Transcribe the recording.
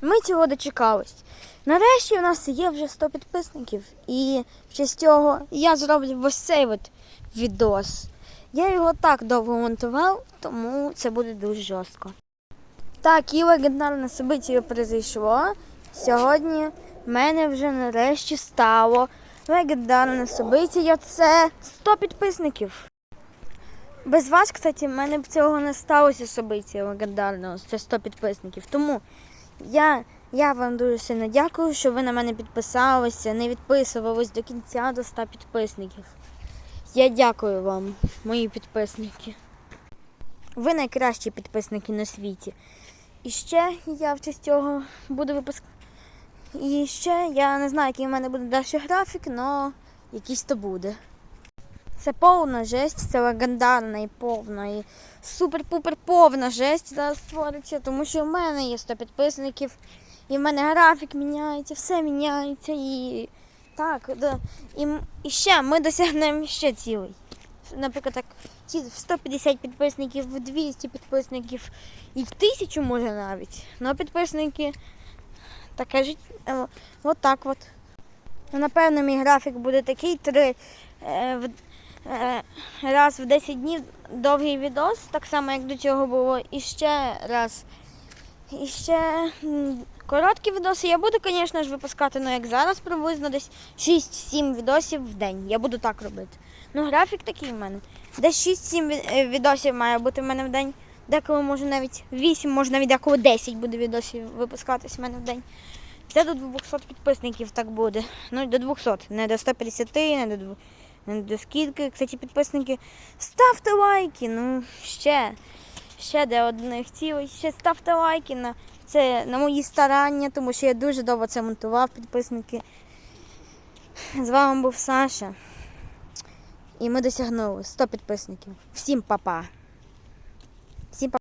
Ми цього дочекались. Нарешті у нас є вже 100 підписників. І в честь цього я зроблю ось цей от відос. Я його так довго монтував, тому це буде дуже жорстко. Так, і легендарне событие произошло. Сьогодні в мене вже нарешті стало легендарне событие. Це 100 підписників. Без вас, кстати, в мене б цього не сталося события легендарного. Це 100 підписників. Тому я, я вам дуже сильно дякую, що ви на мене підписалися, не відписувались до кінця до 100 підписників. Я дякую вам, мої підписники. Ви найкращі підписники на світі. І ще я в честь цього буду випуск. І ще я не знаю, який в мене буде далі графік, але якийсь то буде. Це повна жесть, це легендарна і повна, і супер-пупер повна жесть зараз створиться, тому що в мене є 100 підписників, і в мене графік міняється, все міняється і так, да. і, і ще ми досягнемо ще цілий. Наприклад, так, в 150 підписників, в 200 підписників і в 1000 може навіть. Ну, підписники таке життя. От так от. Напевно, мій графік буде такий три. Раз в 10 днів довгий відос, так само як до цього було, і ще раз. І ще короткі відоси. Я буду, звісно ж, випускати, ну як зараз, приблизно десь 6-7 відосів в день. Я буду так робити. Ну, графік такий в мене. Десь 6-7 е, відосів має бути в мене в день. Деколи може навіть 8, може навіть деколи 10 буде відосів випускатись в мене в день. Це до 200 підписників так буде. Ну, до 200, не до 150, не до, дв- не до скільки. Кстати, підписники, ставте лайки. Ну, ще, ще де одних цілей, Ще ставте лайки на це на мої старання, тому що я дуже довго це монтував, підписники. З вами був Саша. І ми досягнули 100 підписників. Всім па-па.